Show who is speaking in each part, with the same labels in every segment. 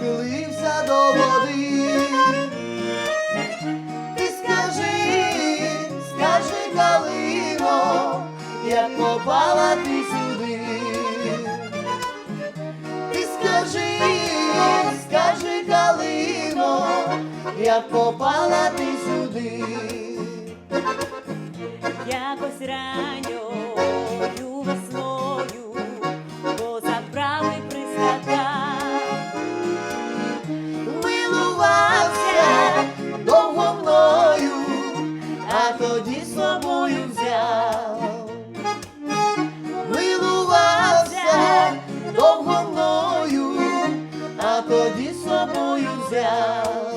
Speaker 1: до води. Ти скажи, скажи, Калино, як попала ти сюди. Ти скажи, скажи, Калино, як попала ти сюди.
Speaker 2: Якось ранньою
Speaker 1: тоді з собою взяв. Милувався довго мною, а тоді з собою взяв.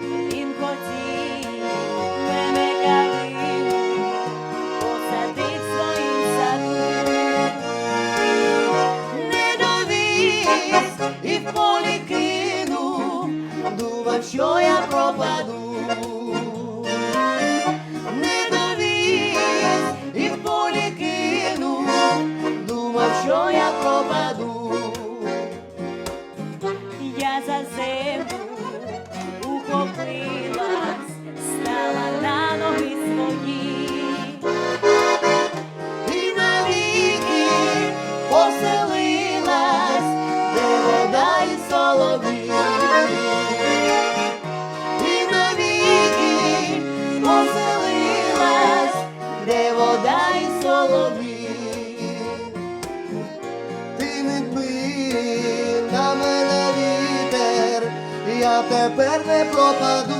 Speaker 2: Він хотів мене калину посадив саду.
Speaker 1: Не довіз і в думав, що я пропаду. Не довіз і в полі кинув, думав, що я пропаду. І соловій. Ти не дби на мене вітер, я тепер не пропаду.